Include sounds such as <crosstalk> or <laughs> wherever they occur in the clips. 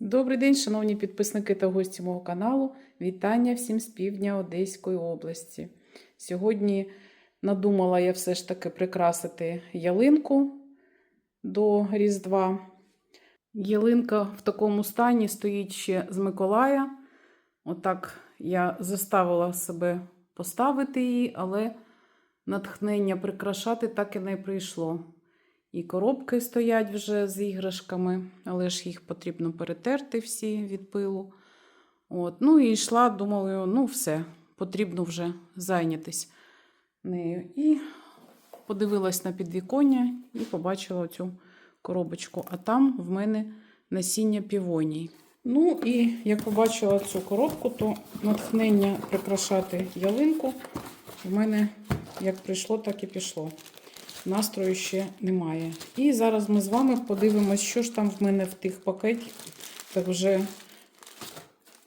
Добрий день, шановні підписники та гості мого каналу. Вітання всім з півдня Одеської області. Сьогодні надумала я все ж таки прикрасити ялинку до Різдва. Ялинка в такому стані стоїть ще з Миколая. Отак я заставила себе поставити її, але натхнення прикрашати так і не прийшло. І коробки стоять вже з іграшками, але ж їх потрібно перетерти всі від пилу. От. Ну і йшла, думаю, ну все, потрібно вже зайнятися нею. І подивилась на підвіконня і побачила цю коробочку. А там в мене насіння півоній. Ну і як побачила цю коробку, то натхнення прикрашати ялинку в мене як прийшло, так і пішло настрою ще немає. І зараз ми з вами подивимось, що ж там в мене в тих пакетах так вже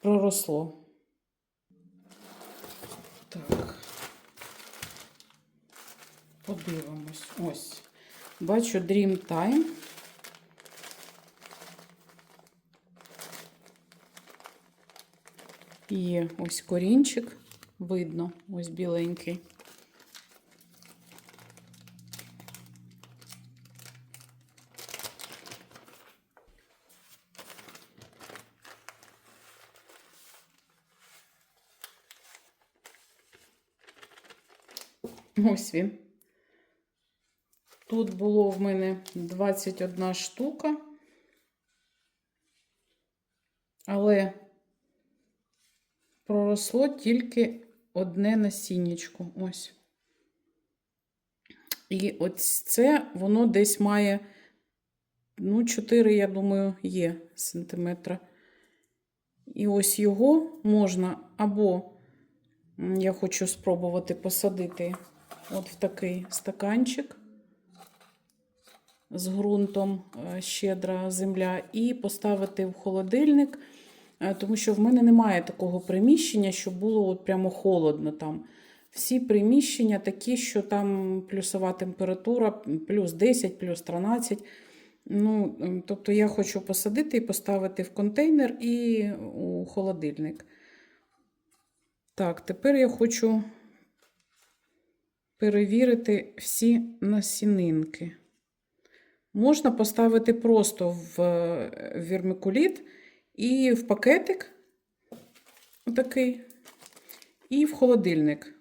проросло. Так. Подивимось. Ось. Бачу Dream Time. Є ось корінчик, видно, ось біленький. Ось він. Тут було в мене 21 штука, але проросло тільки одне насіннячко. Ось. І ось це воно десь має, ну, 4, я думаю, є сантиметра. І ось його можна або я хочу спробувати посадити от в такий стаканчик з ґрунтом щедра земля, і поставити в холодильник, тому що в мене немає такого приміщення, щоб було от прямо холодно там. Всі приміщення такі, що там плюсова температура, плюс 10, плюс 13. Ну, Тобто я хочу посадити і поставити в контейнер і у холодильник. Так, тепер я хочу перевірити всі насінинки. Можна поставити просто в вірмикуліт і в пакетик, отакий, і в холодильник.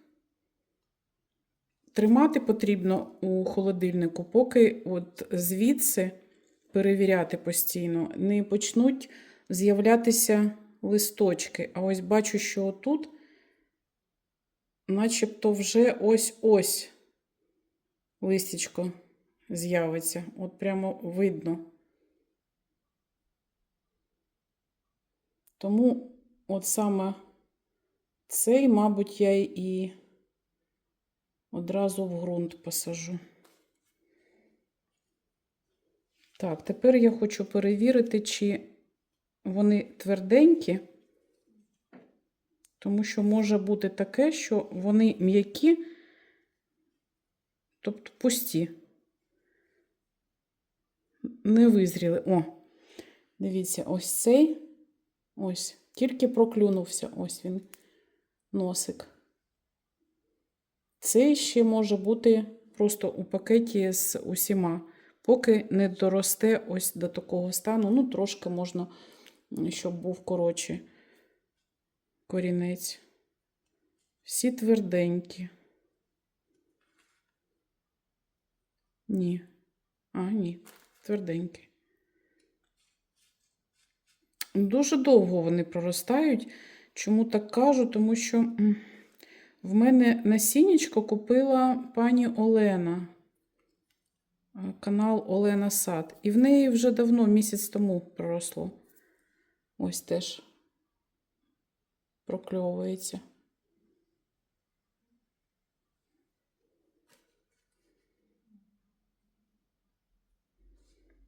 Тримати потрібно у холодильнику, поки от звідси перевіряти постійно, не почнуть з'являтися листочки. А ось бачу, що тут начебто вже ось-ось листячко з'явиться. От прямо видно. Тому от саме цей, мабуть, я і одразу в ґрунт посажу. Так, тепер я хочу перевірити, чи вони тверденькі. Тому що може бути таке, що вони м'які, тобто пусті, не визріли. О, дивіться, ось цей, ось, тільки проклюнувся, ось він, носик. Цей ще може бути просто у пакеті з усіма, поки не доросте ось до такого стану. Ну, трошки можна, щоб був коротший корінець. Всі тверденькі. Ні. А, ні, тверденькі. Дуже довго вони проростають. Чому так кажу? Тому що в мене насіннячко купила пані Олена, канал Олена Сад. І в неї вже давно, місяць тому проросло. Ось теж прокльовується.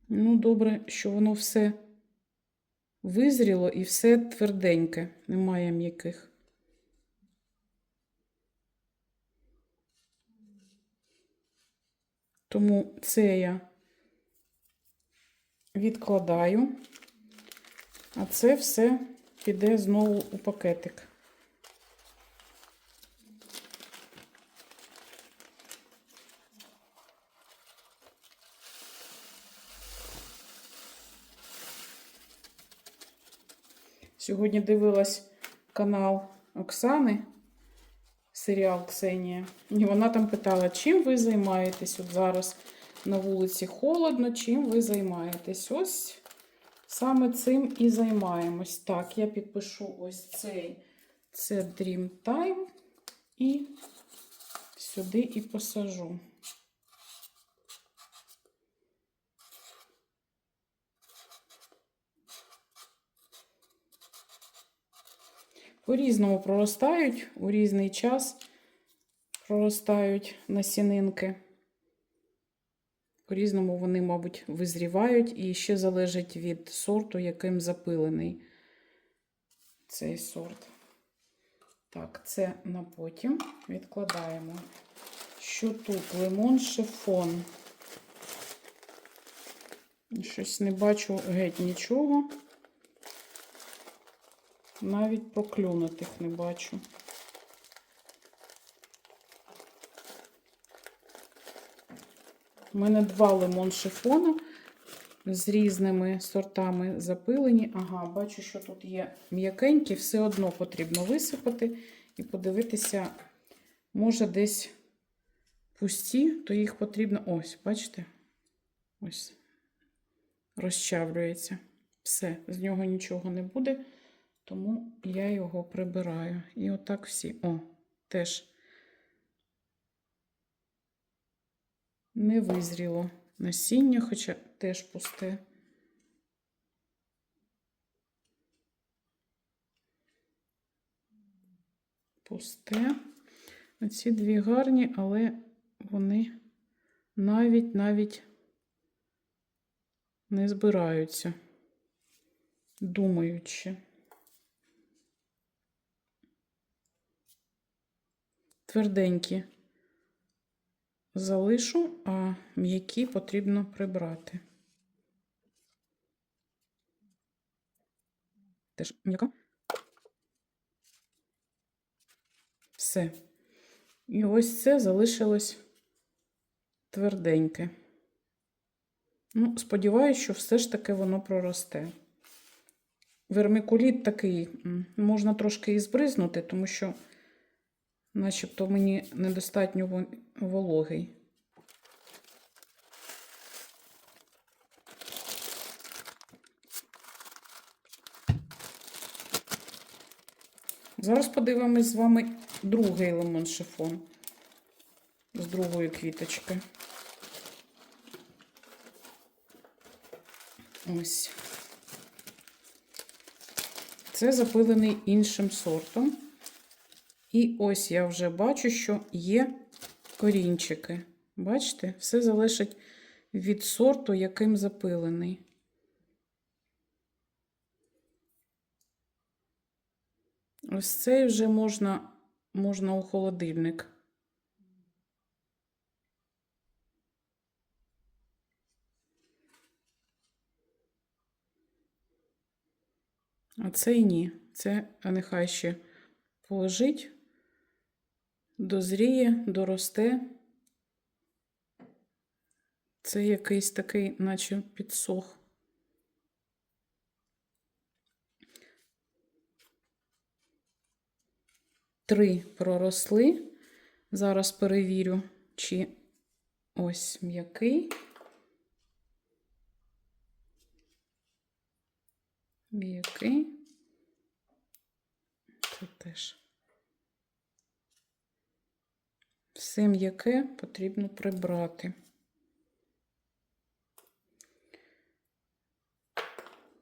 Ну, добре, що воно все визріло і все тверденьке, немає м'яких. Тому це я відкладаю. А це все піде знову у пакетик. Сьогодні дивилась канал Оксани, серіал Ксенія. І вона там питала, чим ви займаєтесь от зараз на вулиці холодно, чим ви займаєтесь? Ось саме цим і займаємось. Так, я підпишу ось цей це Dream Time і сюди і посажу. По-різному проростають, у різний час проростають насінинки. По-різному вони, мабуть, визрівають і ще залежить від сорту, яким запилений цей сорт. Так, це на потім відкладаємо. Що тут? Лимон шифон. Щось не бачу геть нічого. Навіть проклюнутих не бачу. У мене два лимон шифону з різними сортами запилені. Ага, бачу, що тут є м'якенькі, все одно потрібно висипати і подивитися, може, десь пусті, то їх потрібно. Ось, бачите? Ось, розчавлюється. Все, з нього нічого не буде, тому я його прибираю. І отак всі. О, теж. Не визріло насіння, хоча теж пусте. Пусте. Оці дві гарні, але вони навіть навіть не збираються, думаючи. Тверденькі залишу, а м'які потрібно прибрати. Теж м'яка. Все. І ось це залишилось тверденьке. Ну, сподіваюся, що все ж таки воно проросте. Вермикуліт такий, можна трошки і збризнути, тому що начебто мені недостатньо вологий. Зараз подивимось з вами другий лимон шифон з другої квіточки. Ось. Це запилений іншим сортом. І ось я вже бачу, що є корінчики. Бачите, все залежить від сорту, яким запилений. Ось цей вже можна, можна у холодильник. А цей ні. Це нехай ще полежить, дозріє, доросте. Це якийсь такий, наче підсох. Три проросли. Зараз перевірю, чи ось м'який. М'який. Це теж. Все м'яке потрібно прибрати.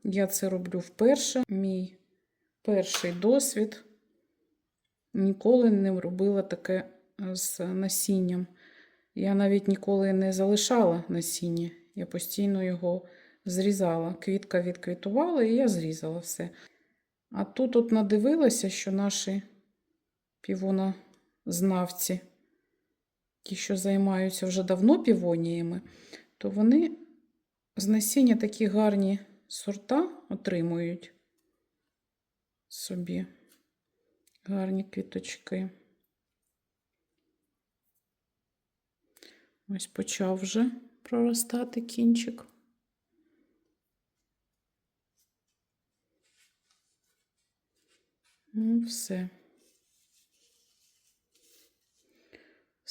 Я це роблю вперше. Мій перший досвід. Ніколи не робила таке з насінням. Я навіть ніколи не залишала насіння. Я постійно його зрізала. Квітка відквітувала, і я зрізала все. А тут от надивилася, що наші півонознавці, ті, що займаються вже давно півоніями, то вони з насіння такі гарні сорта отримують. собі гарні квіточки. Ось почав вже проростати кінчик. Ну, все.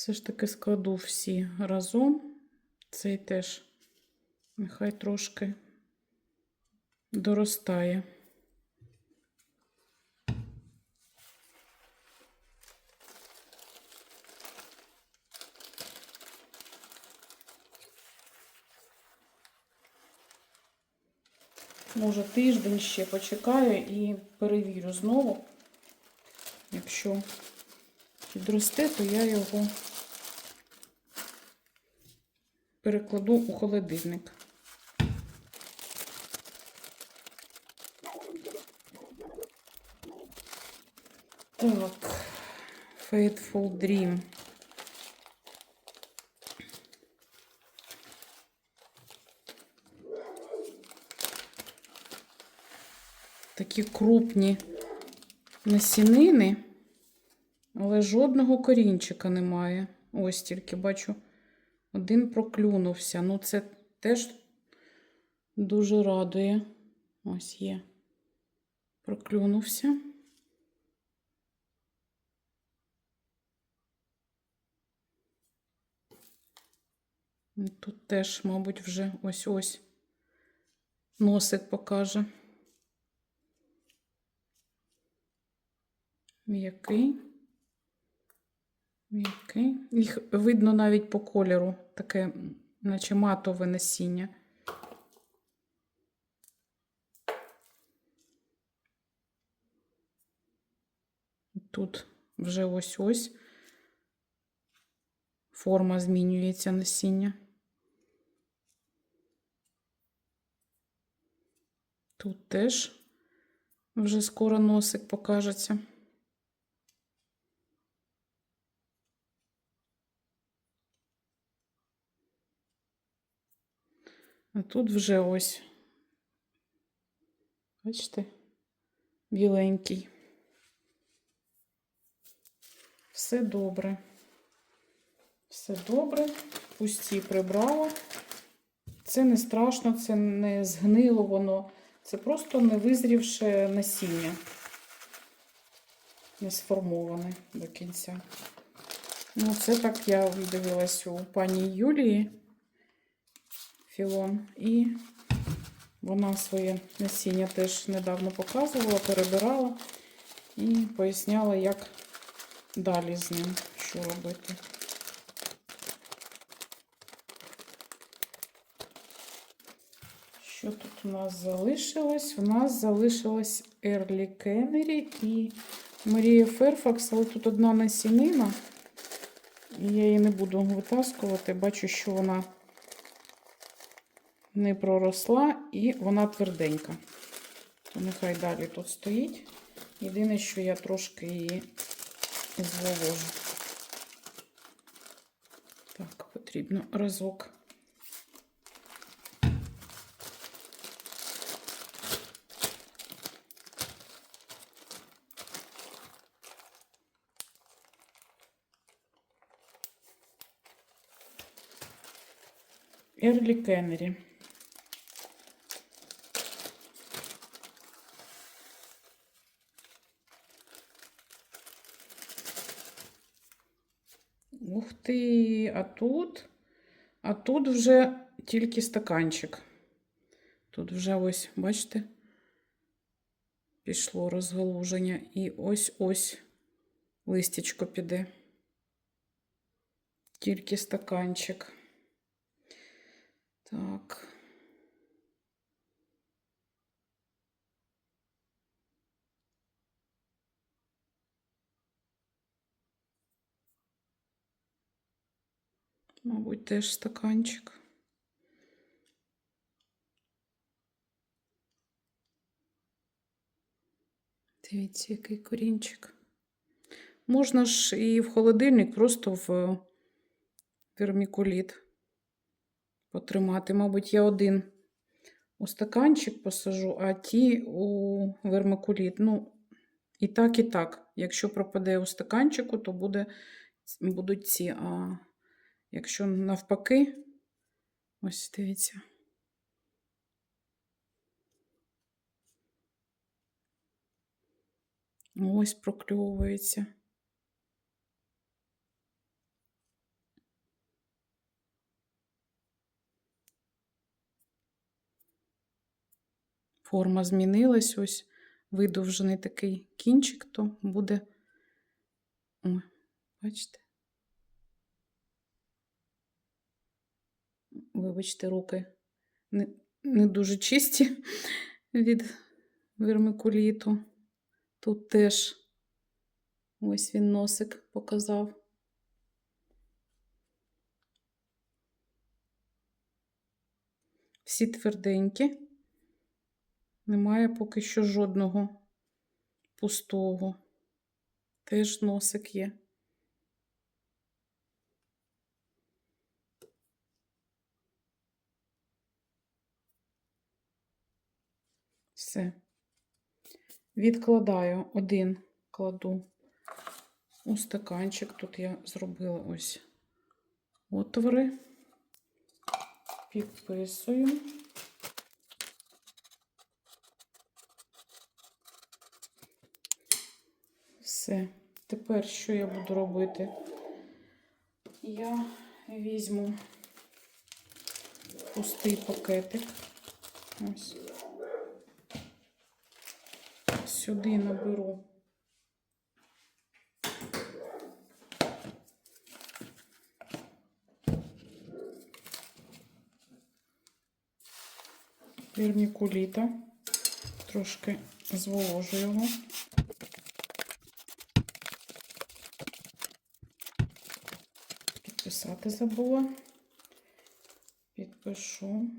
Все ж таки складу всі разом. Цей теж нехай трошки доростає. Може, тиждень ще почекаю і перевірю знову. Якщо підросте, то я його перекладу у холодильник. Так, Faithful Dream. Такі крупні насінини, але жодного корінчика немає. Ось тільки бачу, один проклюнувся. Ну, це теж дуже радує. Ось є. Проклюнувся. Тут теж, мабуть, вже ось-ось носик покаже. М'який. М'який. Їх видно навіть по кольору, таке, наче матове насіння. Тут вже ось-ось форма змінюється насіння. Тут теж вже скоро носик покажеться. А тут вже ось, бачите, біленький. Все добре. Все добре. Пусті прибрала. Це не страшно, це не згнило воно. Це просто не визрівше насіння. Не сформоване до кінця. Ну, це так я дивилась у пані Юлії Філон. І вона своє насіння теж недавно показувала, перебирала і поясняла, як далі з ним, що робити. Що тут у нас залишилось? У нас залишилось Ерлі Кеннері і Марія Ферфакс, але тут одна насінина. І я її не буду витаскувати. Бачу, що вона не проросла і вона тверденька. То нехай далі тут стоїть. Єдине, що я трошки її зволожу. Так, потрібно разок. Ерлі Кеннері. А тут, а тут вже тільки стаканчик. Тут вже ось, бачите, пішло розгалуження. І ось-ось листячко піде. Тільки стаканчик. Так. Мабуть, теж стаканчик. Дивіться, який корінчик. Можна ж і в холодильник просто в вермікуліт потримати. Мабуть, я один у стаканчик посажу, а ті у вермикуліт. Ну, І так, і так. Якщо пропаде у стаканчику, то буде, будуть ці. А якщо навпаки, ось дивіться. Ось прокльовується. Форма змінилась, ось видовжений такий кінчик, то буде. О, бачите? Вибачте, руки не, не дуже чисті <laughs> від вермикуліту. Тут теж ось він носик показав. Всі тверденькі. Немає поки що жодного пустого. Теж носик є. Все. Відкладаю один, кладу у стаканчик. Тут я зробила ось отвори, підписую. Все. Тепер що я буду робити? Я візьму пустий пакетик. Ось. Сюди наберу. Вермікуліта. Трошки зволожу його. Підписати забула. Підпишу.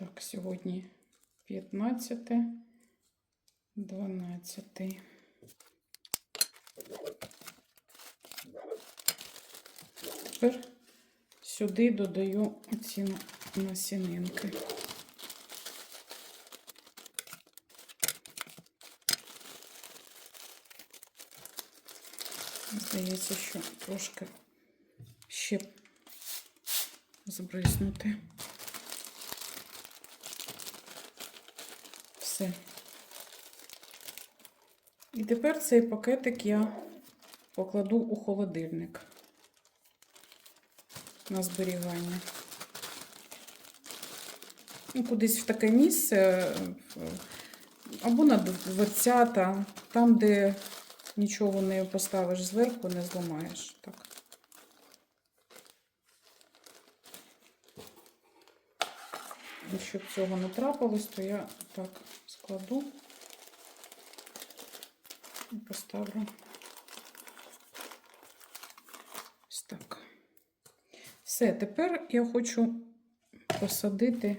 Так, сьогодні 15, 12. Тепер сюди додаю ці насінинки. Здається, що трошки ще збриснути. Все. І тепер цей пакетик я покладу у холодильник на зберігання. Ну, кудись в таке місце, або на дверцята, там, де нічого не поставиш зверху, не зламаєш. Так. І щоб цього не трапилось, то я так складу і поставлю ось так. Все, тепер я хочу посадити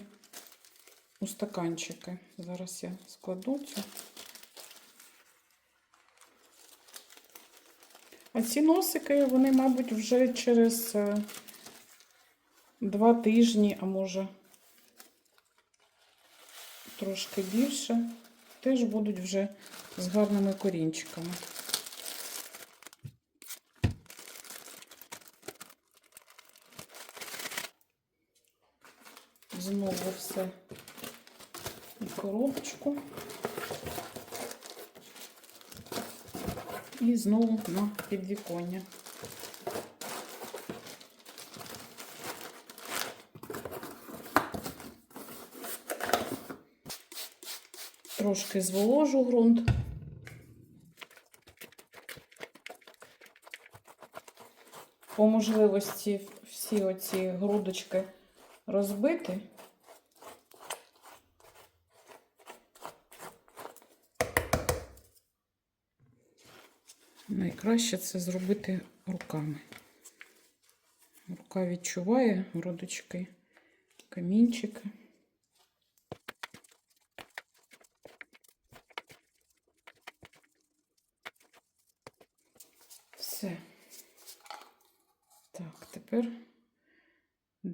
у стаканчики. Зараз я складу цю. А ці носики, вони, мабуть, вже через е, два тижні, а може трошки більше, теж будуть вже з гарними корінчиками. Знову все в коробочку. І знову на підвіконня. Трошки зволожу ґрунт. По можливості всі оці грудочки розбити. Найкраще це зробити руками. Рука відчуває грудочки, камінчики.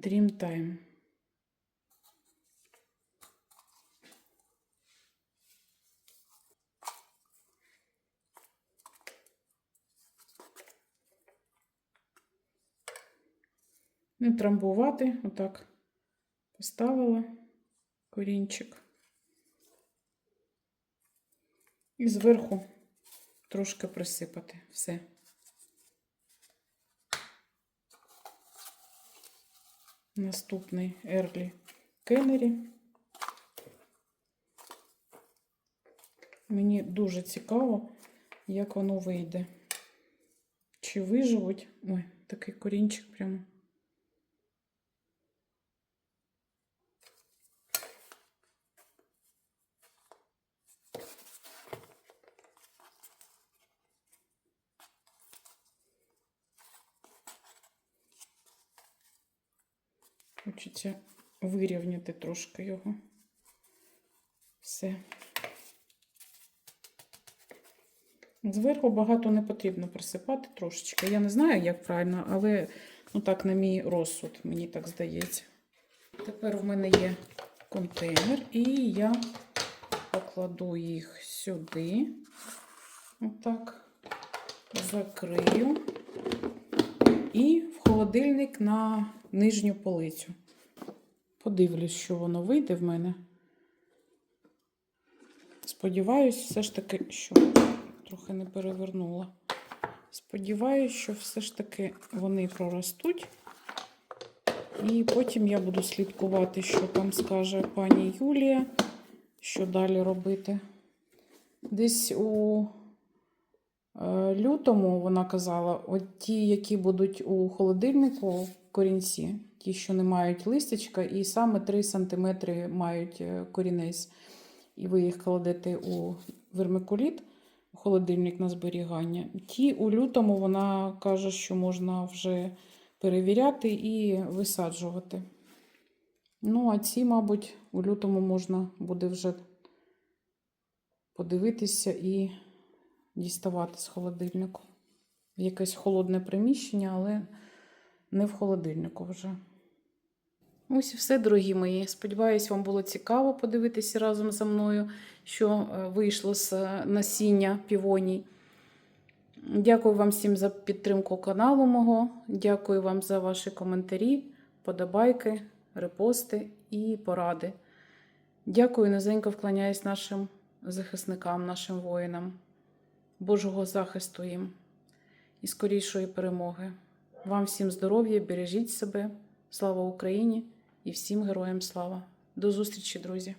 Тепер Dreamtime. Не трамбувати, отак поставила корінчик. І зверху трошки присипати все. Наступний Ерлі Кеннері. Мені дуже цікаво, як воно вийде. Чи виживуть. Ой, такий корінчик прямо. Хочеться вирівняти трошки його. Все. Зверху багато не потрібно присипати трошечки. Я не знаю, як правильно, але ну, так, на мій розсуд, мені так здається. Тепер в мене є контейнер, і я покладу їх сюди. Отак. Закрию. І холодильник на нижню полицю. Подивлюсь, що воно вийде в мене. Сподіваюсь, все ж таки, що трохи не перевернула. Сподіваюсь, що все ж таки вони проростуть. І потім я буду слідкувати, що там скаже пані Юлія, що далі робити. Десь у лютому вона казала, от ті, які будуть у холодильнику корінці, ті, що не мають листячка, і саме 3 см мають е, корінець, і ви їх кладете у вермикуліт, у холодильник на зберігання. Ті у лютому вона каже, що можна вже перевіряти і висаджувати. Ну, а ці, мабуть, у лютому можна буде вже подивитися і діставати з холодильнику. В якесь холодне приміщення, але не в холодильнику вже. Ось і все, дорогі мої. Сподіваюсь, вам було цікаво подивитися разом зі мною, що е, вийшло з е, насіння півоній. Дякую вам всім за підтримку каналу мого. Дякую вам за ваші коментарі, подобайки, репости і поради. Дякую, низенько вклоняюсь нашим захисникам, нашим воїнам, Божого захисту їм і скорішої перемоги. Вам всім здоров'я, бережіть себе, слава Україні і всім героям слава. До зустрічі, друзі!